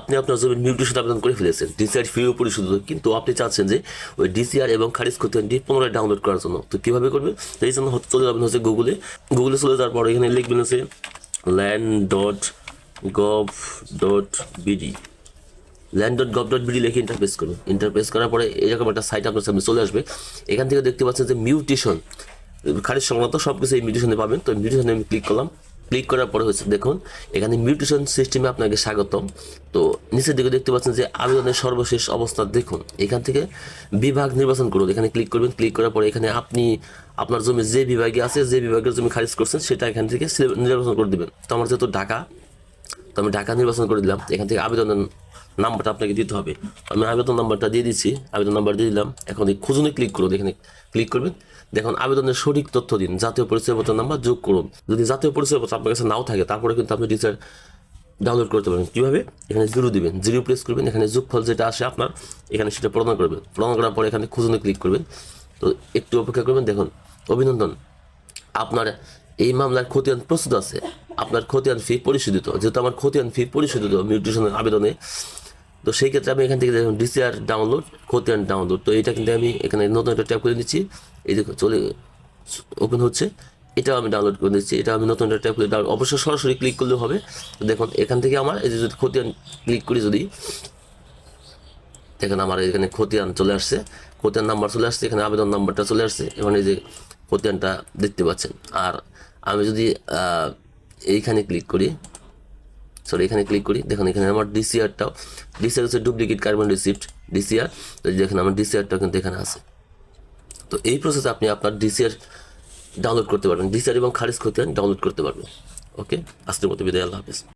আপনি আপনার জমির মিউটেশন আবেদন করে ফেলেছেন। ডিসিআর ফি পরিশোধিত। কিন্তু আপনি চাচ্ছেন যে ওই ডিসিআর এবং খারিজ খতিয়ানটি পুনরায় ডাউনলোড করার জন্য। তো কীভাবে করবেন? তো এই জন্য চলে যাবেন হচ্ছে গুগলে গুগলে চলে যাওয়ার পর এখানে লিখবেন হচ্ছে land dot gov dot BD land dot gov dot BD লিখে ইন্টারফেস করুন। ইন্টারফেস করার পরে এরকম একটা সাইট আপনার সামনে চলে আসবে। এখান থেকে দেখতে পাচ্ছেন যে মিউটেশন খারিজ সংক্রান্ত সব কিছু এই মিউটেশনে পাবেন। তো মিউটেশনে আমি ক্লিক করলাম। ক্লিক করার পরে হচ্ছে দেখুন, এখানে মিউটেশন সিস্টেমে আপনাকে স্বাগতম। তো নিচের দিকে দেখতে পাচ্ছেন যে আবেদনের সর্বশেষ অবস্থা, দেখুন, এখান থেকে বিভাগ নির্বাচন করুন। এখানে ক্লিক করবেন, ক্লিক করার পরে এখানে আপনি আপনার জমি যে বিভাগে আছে, যে বিভাগের জমি খারিজ করছেন, সেটা এখান থেকে নির্বাচন করে দেবেন। তো আমার যেহেতু ঢাকা তো আমি ঢাকা নির্বাচন করে দিলাম, এখান থেকে আবেদনের নাম্বারটা আপনাকে দিতে হবে। আমি আবেদন নাম্বারটা দিয়ে দিচ্ছি, আবেদন নাম্বার দিয়ে দিলাম, এখন এই খুঁজুনে ক্লিক করুন, এখানে ক্লিক করবেন। দেখুন, আবেদনের সঠিক তথ্য দিন, জাতীয় পরিচয়পত্র নাম্বার যোগ করুন। যদি জাতীয় পরিচয়পত্র আপনার কাছে নাও থাকে, তারপরে কিন্তু আপনি টিচার ডাউনলোড করতে পারেন কীভাবে? এখানে জিরো দিবেন জিরো প্রেস করবেন, এখানে যোগফল যেটা আসে আপনার, এখানে সেটা প্রদান করবেন। প্রদান করার পরে এখানে খুঁজুনে ক্লিক করবেন। তো একটু অপেক্ষা করবেন, দেখুন, অভিনন্দন। আপনার এই মামলার খতিয়ান প্রস্তুত আছে। আপনার খতিয়ান ফি পরিশোধিত। যেহেতু আমার খতিয়ান ফি পরিশোধিত মিউটেশনের আবেদনে, তো সেই ক্ষেত্রে আমি এখান থেকে দেখুন ডিসিআর ডাউনলোড খতিয়ান ডাউনলোড তো এটা কিন্তু আমি এখানে নতুন একটা ট্যাপ করে দিচ্ছি এই যে চলে ওপেন হচ্ছে, এটাও আমি ডাউনলোড করে দিচ্ছি এটা আমি নতুন একটা ট্যাপ করে download- অবশ্যই সরাসরি ক্লিক করলেও হবে। তো দেখুন, এখান থেকে আমার এই যে যদি খতিয়ান ক্লিক করি যদি, দেখেন আমার এখানে খতিয়ান চলে আসছে। খতিয়ান নাম্বার চলে আসছে, এখানে আবেদন নাম্বারটা চলে আসছে। এই যে খতিয়ানটা দেখতে পাচ্ছেন। আর আমি যদি এইখানে ক্লিক করি সরি এখানে ক্লিক করি, দেখুন এখানে আমার ডিসিআরটাও ডিসিআর হচ্ছে ডুপ্লিকেট কার্বন রিসিপ্ট ডিসিআর তো দেখেন আমার ডিসিআরটাও কিন্তু এখানে আছে। তো এই প্রসেসে আপনি আপনার ডিসিআর ডাউনলোড করতে পারবেন। ডিসিআর এবং খারিজ খতিয়ান ডাউনলোড করতে পারবেন। ওকে আজকের মতো বিদায়, আল্লাহ হাফিজ।